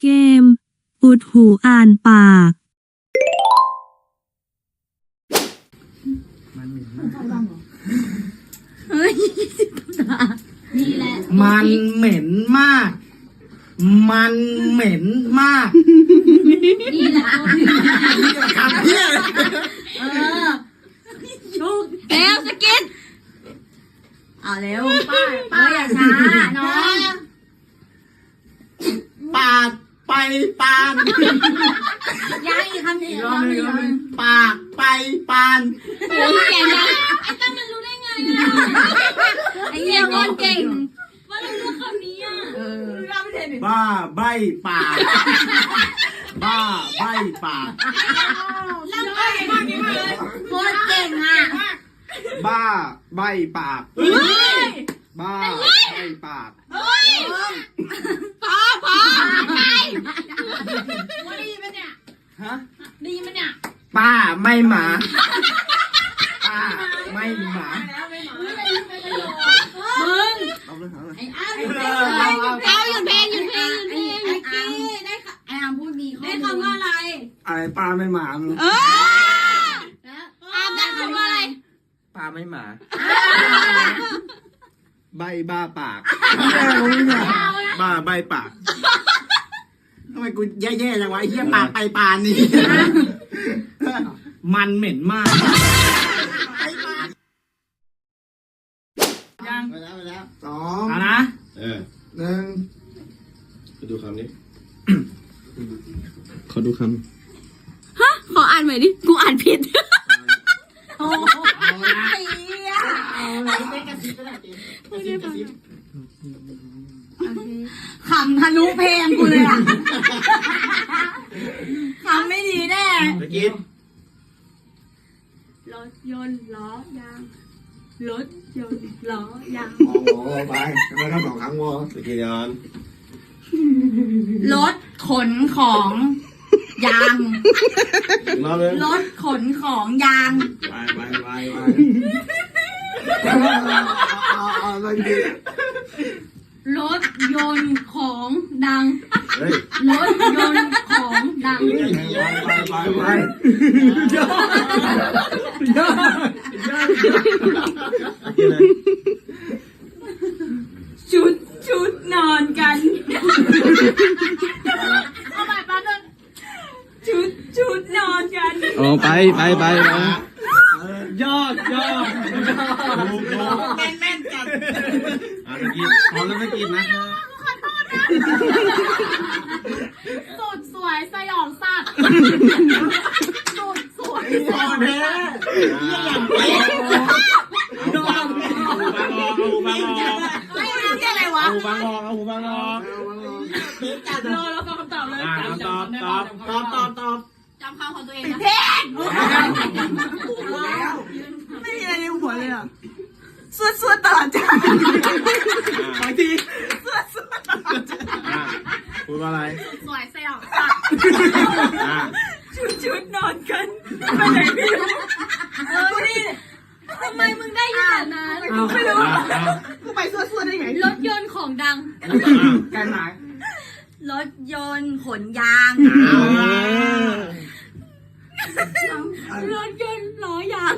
เกม อุดหูอ่านปากนี่แหละมันเหม็นมาก มันเหม็นมาก นี่แหละคำเพี้ยเลยเออลูกเร็วสกินเอาเร็วป้าป้าอย่าช้าน้อง ปาก ไปปานยังอีกคำหนึ่งอีกอีกรอบคำหหนึนึ่งงอีกรอบหนึงปากไปปานโอ้ยเก่งนะไอ้ตั้งมันรู้ได้ไงอะไอ้เหี้ยคนเก่งว่าเรารู้คำนี้อะเออบ้าใบปากบ้าใบปากแล้วก็โคตรเก่งอะบ้าใบปากเฮ้ย บ้าใบปากเฮ้ยพอพอใช่ว่าได้ยินไหมเนี่ยฮะได้ยินไหมเนี่ยป้าไม่หมาป้าไม่หมามึงเอาเลยเอาเลยไอ้อ้าวเออเอาเอาเอาหยุดเพลงหยุดเพลงหยุดเพลงไอ้กี้ได้ค่ะไอ้อามพูดมีได้คำว่าอะไรอะไรปลาไม่หมามึงเอออามได้คำว่าอะไรป้าไม่หมา ใบบ้าปากบ้าใบปากทำไมกูแย่ๆจังวะไอ้เหี้ยปากไปปานนี่มันเหม็นมากยังไปแล้วไปแล้วสองเอานะเออหนึ่งไปดูคำนี้ขอดูคขออ่านใหม่ดิกูอ่านผิด โอ้ เอาละ ย เอาละกระซิบก็ได้เจ๊กระซิบกระซิบ ขำทะลุเพลงกูเลยอะขำไม่ดีแน่ำเมื่อกี้รถยนต์ล้อยางรถยนต์ล้อยางโอ้โหไปแล้วก็สองครั้งวอเมื่อกี้ยวก่อนรถขนของยางรถขนของยาง ไปไปไปไป อาเอาเอาเลยรถยนต์ของดัง เฮ้ยรถยนต์ของดัง ไปไปไปชุดชุดนอนกัน เอาใหม่แป๊บนึงชุดชุดนอนกันอ๋อไปไปไปไป ยอดยอด ถูกถูก แม่นแม่นจัด อะเมื่อกี้พอแล้วเมื่อกี้นะ สุดสวยสยองสัตว์สุดสวย พอแท้ เอาฟังเอาหูฟังออกเอาหูฟังออก ไม่รู้เรียกอะไรวะ เอา หูฟังออกเอาหูฟังออกรอแล้วฟังคำตอบเลยอ่าตอบตอบตอบตอบตอบจำคำของตัวเองนะไม่มีอะไรในหัวเลยอะสวดสวดตลอดจ้าขออีกทีอ่าพูดว่าอะไรสุดสวยสยองสัตว์อ่าชุดชุดนอนกันไปไหนไม่รู้เออนี่ ทำไมมึงได้ยินแบบนั้น เอาไม่รู้อ่าอ่ากูไปสวดสวดได้ไงรถยนต์ของดังแกันหมายรถยนต์ขนยาง รถยนต์ล้อยาง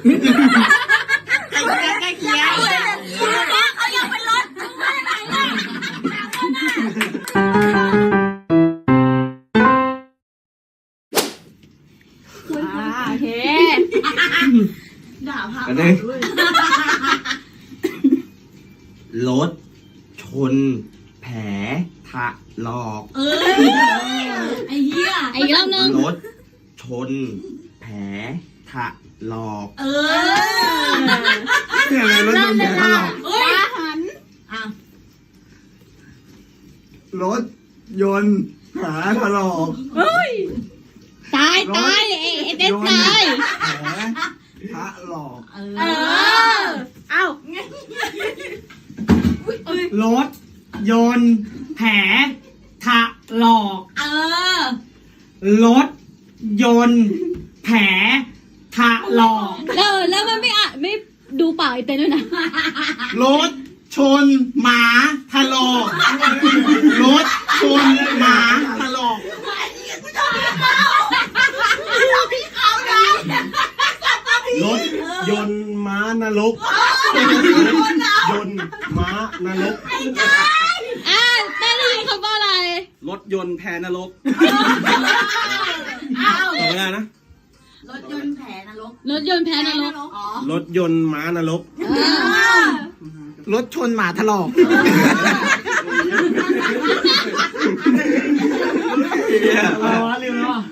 เนี่ยอะไรรถลอกเฮ้ยหันอะรถยนต์แผลถลอกเฮ้ยตายตายเอเอเดสตายแผลถลอกเออเออเอ้ารถยนต์แผลถลอกเออรถยนต์แผลถลอกแล้วแล้วมันไม่อะไม่ ดูป่าไอเต้นด้วยนะ รถชนหมาทะลอกรถชนหมาทะลอกรถยนต์ม้านรกยนต์ม้านรกไอ่าเต้นได้ยินคำว่าอะไร รถยนต์แพนรกเอาเวลานะ รถยนต์แผลนรกรถยนต์แพ้นรกอ๋อรถยนต์ม้านรกรถชนหมาถลอกเอาละลืมแล้วอะ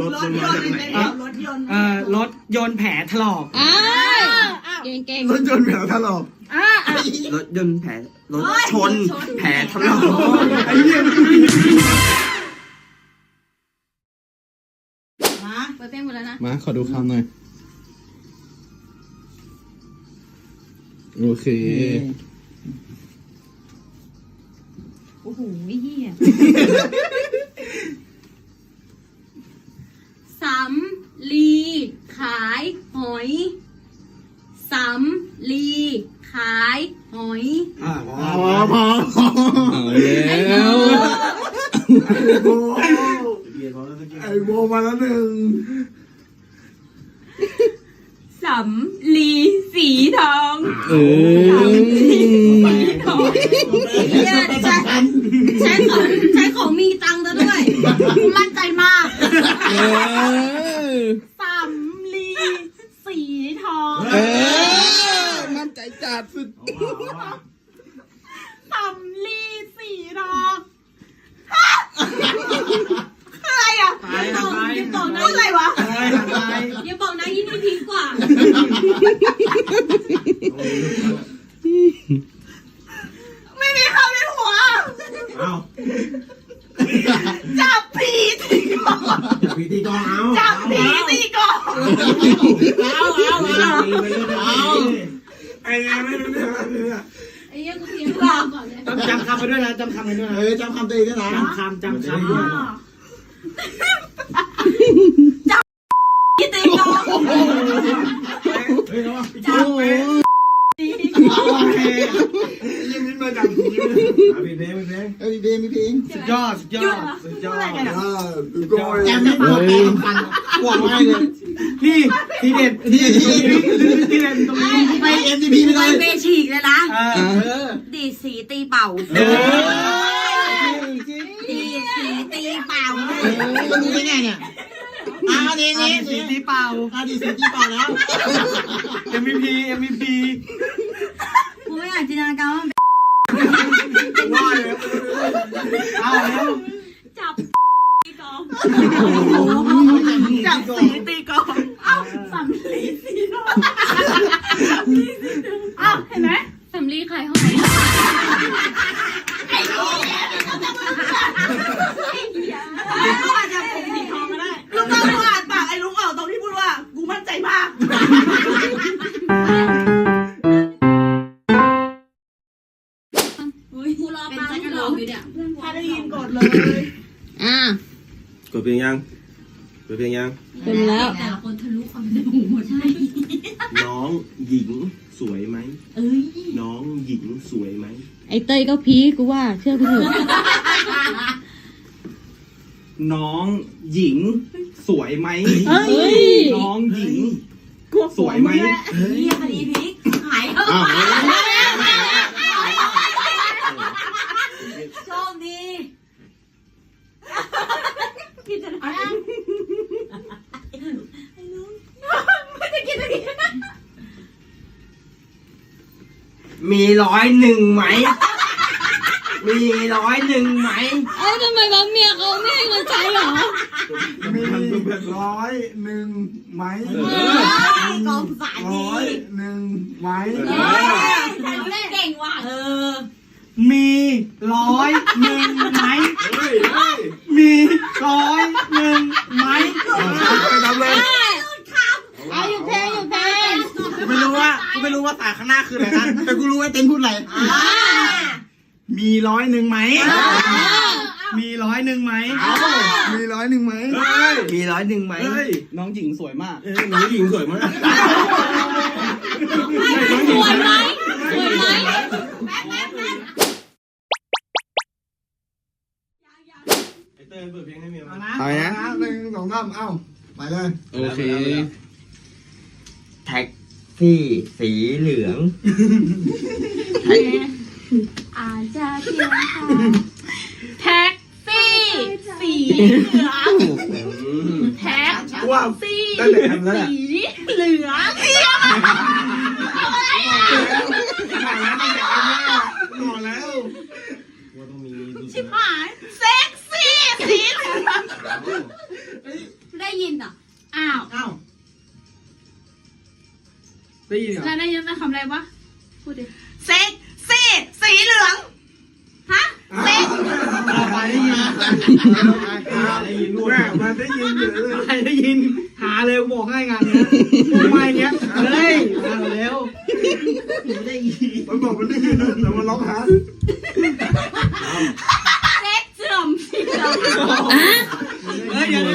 รถรยถนต์ยม้านต์รกเป็นแบบรถยนต์เอ่อรถยนต์แผลถลอก อ้าวเก่งเก่งรถยนต์แผนถลอกรถยนต์แผลรถชนแผลทะเลาะไอ้เหี้ย แล้วนะมาขอดูคำหน่อย โอเค โอ้โหเฮียสำลี ขายหอยสำลี ขายหอยพอพอเอาแล้วไอ้โบมาแล้วหนึ่งสำลีสีทองเออเนี่ยใช้ใช้ของใช้ของมีตังค์ซะด้วยกูมั่นใจมากเออสำลีสีทองเออ มั่นใจจัดสุด สำลีสีทอง อะไรอะตายตายอย่าบอกนะอะไรวะตายตายอย่าบอกนะยี่นี่พีคกว่า ไม่มีคำในหัว เอาจับผีตีกองพิธีกรเอาจับผีตีกองเอาเอาเอาเอาไอ้เนี่ยไม่รู้เรื่องอะไรเลยอะไอ้เหี้ยกูเตรียมตัวก่อนเลยจำจำคำไปด้วยนะจำคำไปด้วยนะเฮ้ยจำคำตัวเองด้วยนะจำคำจำคำด้วย พี่ตีกอง เฮ้ยเอาวะ โอ้โหโอเค ยังมิ้นมาจากผีเลยอะมีเพลงมีเพลงเอ้ยมีเพลงมีเพลง สุดยอดสุดยอดสุดยอด อ่าดูก่อน แจมไม่ฟังเพลง บอกให้เลย นี่ทีเด็ดทีเด็ดทีเด็ดทีเด็ดตรงนี้ไป MTP ไม่ไปได้เบฉีกเลยนะ เออดีดสีตีเป่า เออดีดสีตีเป่า มันรู้ได้ไงเนี่ยอ่านี่นี่นี่สีตีเป่าอ่าดีสีที่เป่าแล้ว MVP MVP กูไม่อยากจินตนาการว่ามันว่าเลยเอาแล้วจับ องจับสีตีกองเอ้าสำลีสีทองเอ้าเห็นไหมสำลีขายหอย กดเพลงยังเป็นแล้ว แต่ละคนทะลุความในหูหมดใช่น้องหญิงสวยไหมน้องหญิงสวยไหม ไอ้เต้ยก็พีคกูว่า เชื่อกูเถอะน้องหญิงสวยไหมเฮ้ยน้องหญิงสวยไหมเฮียคดีพลิกหายอ้าวโชคดีพี่จะ ทำมีร้อยหนึ่งไหม มีร้อยหนึ่งไหม เอ้ยทำไมวะเมียเขาไม่ให้เงินใช้เหรอมีร้อยหนึ่งไหมกองสารร้ดีอยหนึ่งไหม เก่งว่ะเออ มีร้อยหนึ่งไหมเฮ้ยเฮ้ยมีร้อยหนึ่งไหม ไปทำเลย เอาอยู่เพลงอยู่เพลง กูไม่รู้ว่ากูไม่รู้ ว่าตาข้างหน้าคืออะไรนะแต่กูรู้ว่าเต้นพูดอะไรมีร้อยหนึ่งไหมมีร้อยหนึ่งไหมมีร้อยหนึ่งไหมเฮ้ยมีร้อยหนึ่งไหมเฮ้ยน้องหญิงสวยมากเอ้ยน้องหญิงสวยมากสวยไหมสวยไหมไอเต้ยเปิดเพลงให้เมียเอานะไปนะหนึ่งสองสามเอ้า ไปเลย โอเคแท็ก ซี่สีเหลืองแท็กอาจจะเพียงค่ะแท็กซี่แท็กว่าสีตั้งแต่ทำแล้วแหละสีเหลืองบอกแล้วว่าต้องมีชิบหายเซ็กซี่สีเหลืองได้ยินอะอ้าวอ้าว ได้ยินเหรอแล้วได้ยินไหมคำอะไรวะพูดดิเซ็กซี่สีเหลืองฮะเซ็กไปได้ยินได้ยินด้วยแม่มันได้ยินอยู่เลยใครได้ยิน หาเลยบอกให้งานเนี้ยทำไมเนี้ยเฮ้ยมาเร็วได้ยินมันบอกมันได้ยินแต่มันร้องหาเซ็กเสื่อมสีเหลืองเฮ้ยเดี๋ยวใส่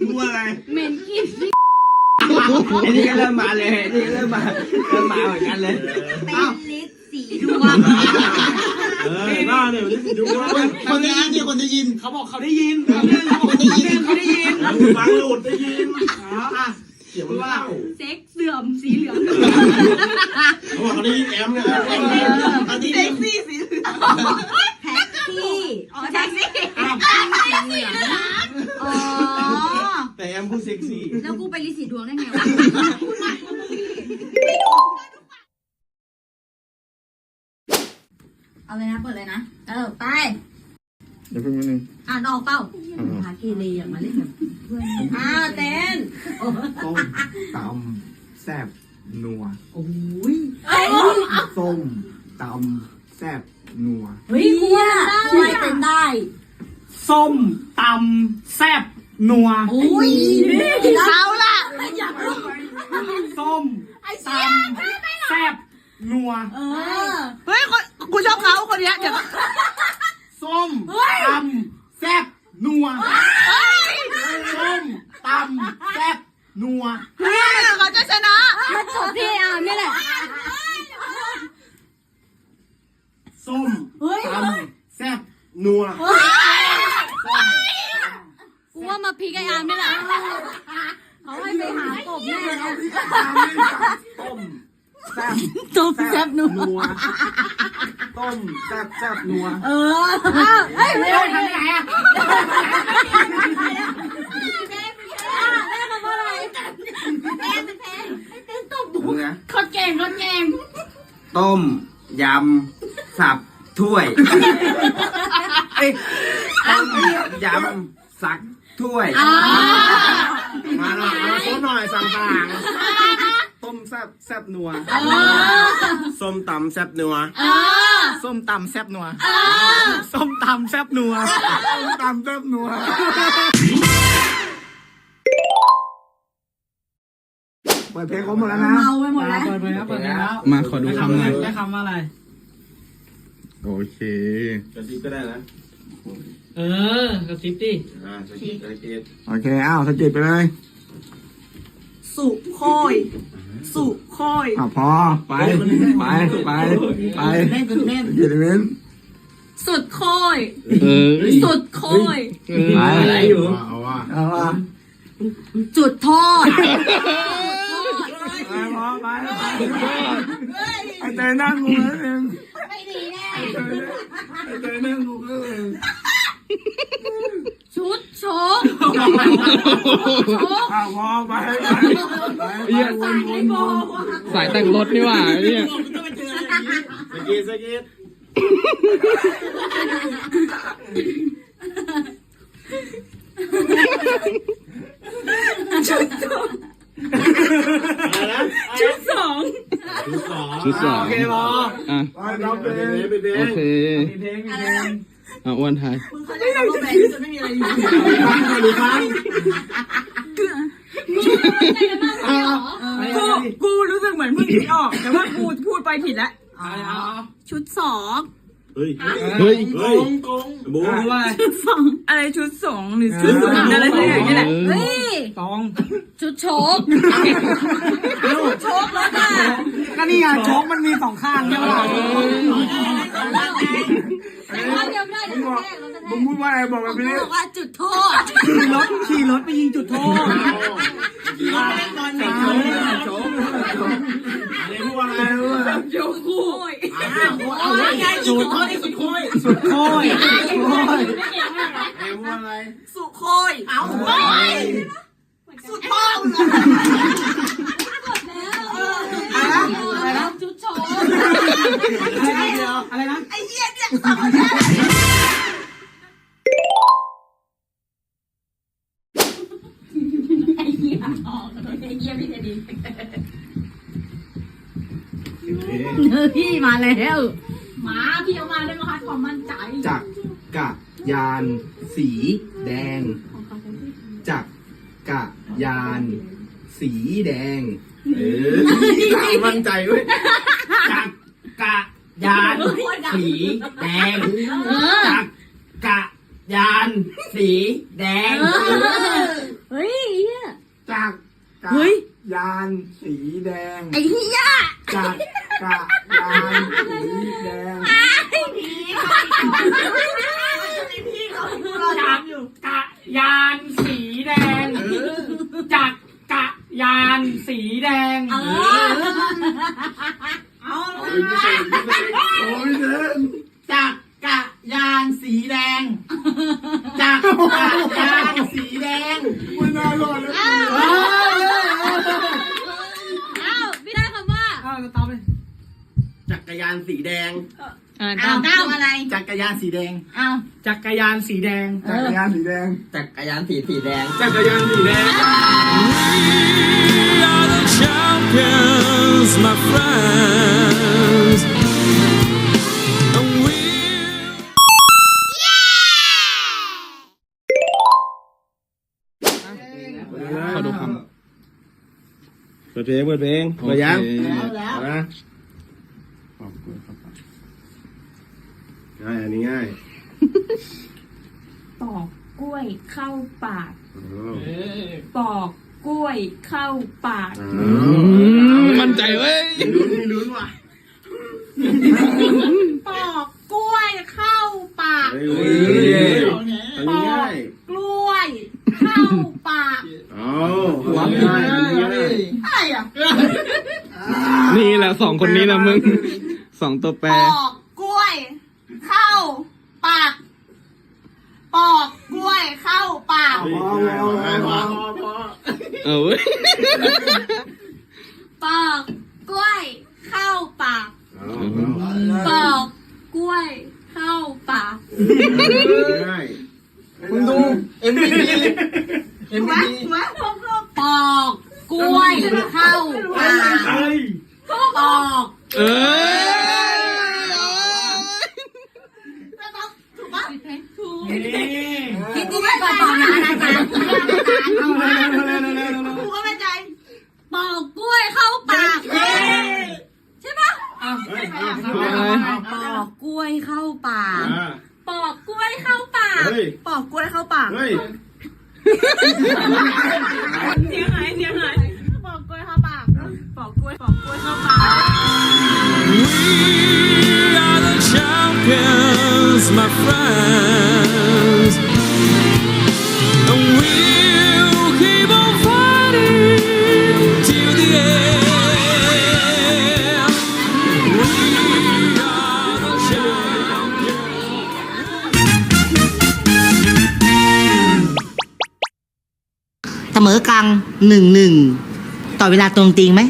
ดว่าอะไรดูอะไรเหม็นกลิ่นที่ไอ้นี่ก็เริ่มมาเลยไอ้นี่ก็เริ่มมาเริ่มมาเหมือนกันเลยเป็นลิสสีดวงเออหน้าเนี่ยมันดูว่าคนได้ยินที่คนได้ยินเขาบอกเขาได้ยินเขาบอกได้ยินเขาได้ยินฟังหลุดได้ยินอะเสียงมันเล่าเซ็กเสื่อมสีเหลืองเขาบอกเขาได้ยินแอมเนี่ยเซ็กซี่สีเหลืองแท็กซี่อ๋อแท็กซี่ สีเหลือง อ๋อ แต่แอมพูดเซ็กซี่ แล้วกูไปลิสีดวงได้ไงวะเอาเลยนะเปิดเลยนะเออไปเดี๋ยวเพิ่งนิดนึงอ่านออกเปล่าพาเกเรอย่ามาเล่นกับเพื่อนอ้าวเต้นต้มตำแซ่บนัวเอ้ยส้มตำแซ่บนัวเฮ้ยกูว่ากูว่าเต้นได้ส้มตำแซ่บ นัวโอ้ยเอาล่ะส้มตำแซ่บนัวเออเฮ้ยคนกูชอบเขาคนเนี้ยเดี๋ยวส้มตำแซ่บนัวส้มตำแซ่บนัว เฮ้ยเขาจะชนะ มาจบที่อาร์มนี่แหละ ส้ม เฮ้ย ตำแซ่บนัว กูว่ามาพีกไออาร์มนี่แหละเขาให้ไปหากบแน่นะ ต้มแซ่บ ต้มแซ่บหนู นัวต้มแซ่บแซ่บนัว เออเฮ้ยไม่ได้ทำไงอะแม่ทำอะไรแม่เป็นแพ้ให้เต้นตบ มึงนะ เขาเก่งเขาเก่งต้ม ยำ สับ ถ้วย เอ้ยต้มยำ สัก ถ้วยอ่ามาหน่อยมาโค้ดหน่อยสั่งต่าง ต้มแซ่บแซ่บนัวเออส้มตำแซ่บนัวเออส้มตำแซ่บนัวเออส้มตำแซ่บนัวส้มตำแซ่บนัว ปิดเพลงครบหมดแล้วนะ เมาไปหมดแล้ว เปิดเพลงแล้วเปิดเพลงแล้วมาขอดูคำหน่อยได้คำว่าอะไร โอเค กระซิบก็ได้นะเออกระซิบดิอ่าสกิดสกิดโอเค อ้าวสะกิดไปเลยสุโคย สุโคยอะพอ ไป ไป ไป ไปแน่นแน่นสะกิดอีกนิดสุดโคย เออสุดโคย ไปอะไรอยู่ เอาว่า เอาว่าจุดทอดไป พอไปไอ้เจนั่งกูแล้วเองไม่ดีแน่ไอ้เจนั่งกูก็เองชุดโชกอะพอไปไปไปวนวนวนสายแต่งรถนี่หว่าเนี่ยสกิดสกิด อะไรนะชุดสองชุดสองชุดสองโอเคพออะเราเป็นเป็นเพลโองเคมีเพลงมีเพลงอะอ้วนไทยมึงเขาจะทำว่าแบรนด์จะไม่มีอะไรอยู่ฟังหรือฟังกูกูรู้สึกเหมือนเพิ่งคิดออก แต่ว่ากูพูดไปผิดแล้วชุดสอง เฮ้ย เฮ้ยโกงโกงบูรู้ว่าอะไรชุดสองหรือชุดศูนย์อะไรสักอย่างนี่แหละเฮ้ยตองชุดโชกโชครถอะก็นี่ไงโชคมันมีสองข้างใช่ไหมล่ะเราเดียวไม่ได้เดี๋ยวกระแทกเรากระแทมึงกพูดว่าอะไรบอกแบบนี้บอกว่าจุดโทษขี่รถขี่รถไปยิงจุดโทษขี่รถไปเล่นบอลไหน โชคโชคอะไรพูดว่าอะไรพูดว่าโชคคู่เอาไงสุดโคยสุดโคยสุดโค้ยโค้ยอะไรพูดว่าอะไรสุดโคยเอาไปสุดพ่อมึงอะไรนะชุดโชกอะไรนะไอ้เหี้ยเนี่ยสองคนไอ้เหี้ยออกไอ้เหี้ยพี่จะดีพี่มาแล้วหมาพี่เอามาด้วยนะคะความมั่นใจจักกะยาน สีแดงจักกะยาน สีแดง เออมั่นใจเว้ยจักกะยาน สีแดงจักกะยาน สีแดงเฮ้ยเหี้ยจากกะยานสีแดง ไอ้เหี้ยจาก กะยานสีแดงพี่เขาดูเราทำอยู่กะยานสีแดงจักกะยานสีแดงเอาโอ้ยเดินจักกะยานสีแดงจักกะยานสีแดงไม่น่ารอดเลยอ้าวไม่ได้คำว่า อ้าวจะตามไป จักรยานสีแดงอ้าวก้าวอะไร จักรยานสีแดง อ้าว จักรยานสีแดงจักรยานสีแดง จักรยานสีสีแดง จักรยานสีแดง are the champions, my friends. And we ขอดูคำ เปิดเพลงเปิดเพลงโอเปิดเคยังเอานะ ง่ายอันนี้ง่ายปอกกล้วยเข้าปาก อ๋อปอกกล้วยเข้าปากอ๋อือมมั่นใจเว้ยลุ้นลุ้นว่ะปอกกล้วยเข้าปาก เฮ้ยเฮ้ยอันนี้ง่ายกล้วยเข้าปากอ๋อหัวง่ายอันนี้ง่ายอะไรอะนี่แหละสองคนนี้นะมึงสองตัวแปรปอกกล้วย เข้าปาก ป อกกล้วยเข้าปากพอพอพอเออเว้ยปอกกล้วยเข้าปากอ๋อปอกกล้วยเข้าปากง่ายมึงดูเอ็มบีเอ็มถูกไหมบีถูกไหมปอกกล้วยเข้าปากเฮ้ยปอกเออ ถูกปะ นี่ คิดดีๆก่อนตอบนะอาจารย์เอาเร็วเร็วเร็วเร็วเร็วเร็วกูก็ไม่ใจปอกกล้วยเข้าปากใช่ปะเฮ้ยปอกกล้วยเข้าปากอ่าปอกกล้วยเข้าปากเฮ้ยปอกกล้วยเข้าปาก อเวลาตรงจริงไหม